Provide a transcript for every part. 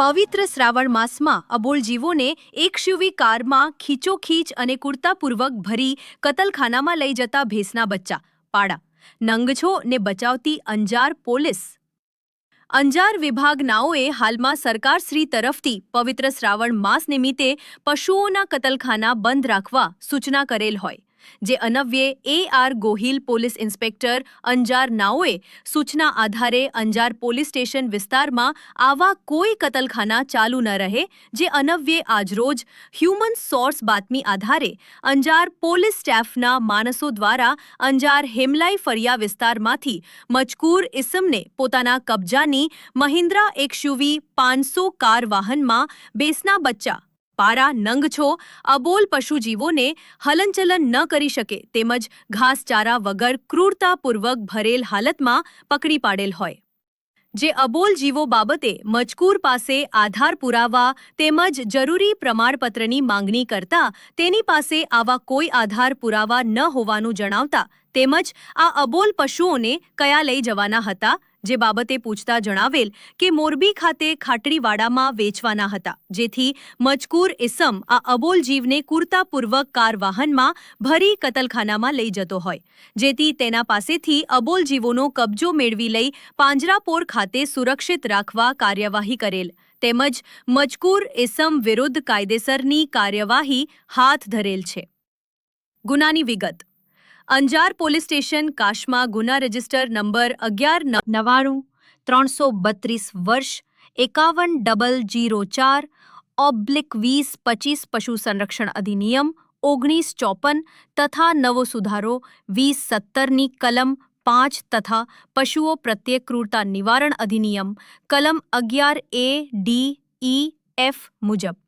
પવિત્ર શ્રાવણ માસમાં અબોલ જીવોને એક શિવી કારમાં ખીચોખીચ અને કુર્તાપૂર્વક ભરી કતલખાનામાં લઈ જતા ભેંસના બચ્ચા, પાડા. નંગછો ને બચાવતી અંજાર પોલીસ. અંજાર વિભાગનાઓએ હાલમાં સરકારશ્રી તરફથી પવિત્ર શ્રાવણ માસ નિમિત્તે પશુઓના કતલખાના બંધ રાખવા સૂચના કરેલ હોય. જે અનવ્યે A R Gohil police inspector Anjar નાઓએ સૂચના આધારે અંજાર પોલીસ સ્ટેશન વિસ્તારમાં આવા કોઈ કતલખાના ચાલુ ન રહે, જે અનવ્યે આજરોજ હ્યુમન સોર્સ બાતમી આધારે અંજાર પોલીસ સ્ટાફના માણસો દ્વારા અંજાર હેમલાઈ ફરિયા વિસ્તારમાંથી મજકૂર ઇસમને પોતાના કબજાની મહિન્દ્રા એક્સયુવી પાંચસો કાર વાહનમાં બેસના બચ્ચા પારા નંગ છો, અબોલ પશુજીવોને હલનચલન ન કરી શકે તેમજ ઘાસચારા વગર ક્રૂરતાપૂર્વક ભરેલ હાલતમાં પકડી પાડેલ હોય. જે અબોલ જીવો બાબતે મજકૂર પાસે આધાર પુરાવા તેમજ જરૂરી પ્રમાણપત્રની માંગણી કરતા તેની પાસે આવા કોઈ આધાર પુરાવા ન હોવાનું જણાવતા તેમજ આ અબોલ પશુઓને કયા લઈ જવાના હતા જે બાબતે પૂછતા જણાવેલ કે મોરબી ખાતે ખાટડીવાડામાં વેચવાના હતા. જેથી મજકૂર ઇસમ આ અબોલ જીવને કુર્તાપૂર્વક કાર વાહનમાં ભરી કતલખાનામાં લઈ જતો હોય. જેથી તેના પાસેથી અબોલ જીવોનો કબજો મેળવી લઈ પાંજરાપોર ખાતે સુરક્ષિત રાખવા કાર્યવાહી કરેલ. તેમજ મજકૂર ઇસમ વિરુદ્ધ કાયદેસરની કાર્યવાહી હાથ ધરેલ છે. ગુનાની વિગત. અંજાર પોલીસ સ્ટેશન કાશમાં ગુના રજિસ્ટર નંબર અગિયાર નવાણું ત્રણસો બત્રીસ વર્ષ એકાવન ડબલ જીરો ચાર ઓબ્લિક વીસ પચીસ પશુ સંરક્ષણ અધિનિયમ ઓગણીસ ચોપન તથા નવો સુધારો વીસ સત્તરની કલમ પાંચ તથા પશુઓ પ્રત્યે ક્રૂરતા નિવારણ અધિનિયમ કલમ અગિયાર એ ડી ઈ એફ મુજબ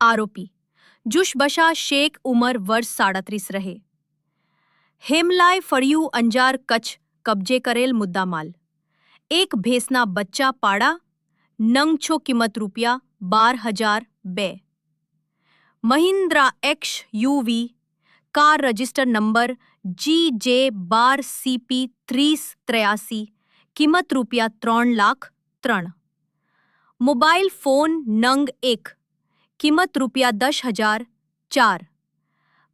આરોપી જુશબશા શેખ ઉમર વર્ષ સાડત્રીસ રહે હેમલાય ફળિયું, અંજાર, કચ્છ કબજે કરેલ મુદ્દામાલ. એક ભેંસના બચ્ચા પાડા, નંગ છો કિંમત રૂપિયા બાર હજાર બે. Mahindra X UV, car register number G J બાર સીપી ત્રીસ ત્ર્યાસી, કિંમત રૂપિયા ત્રણ લાખ ત્રણ. મોબાઈલ ફોન નંગ એક, કિંમત રૂપિયા દસ હજાર ચાર.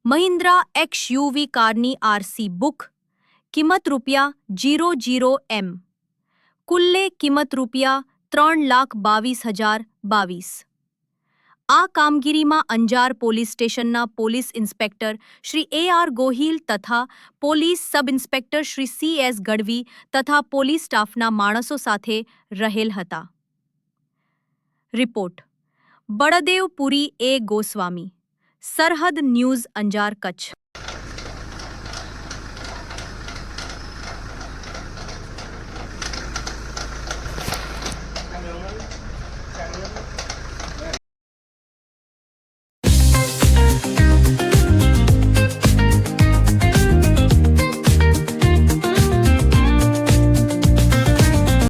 મહિન્દ્રા એક્સ યુવી કારની આરસી બુક, કિંમત રૂપિયા જીરો જીરો એમ. કુલ્લે કિંમત રૂપિયા ત્રણ લાખ બાવીસ હજાર બાવીસ. આ કામગીરીમાં અંજાર પોલીસ સ્ટેશનના police inspector Shri A R Gohil તથા police sub inspector Shri C S Gadhvi તથા પોલીસ સ્ટાફના માણસો સાથે રહેલ હતા. Report. Baldevpuri A Goswami. Sarhad news Anjar Kutch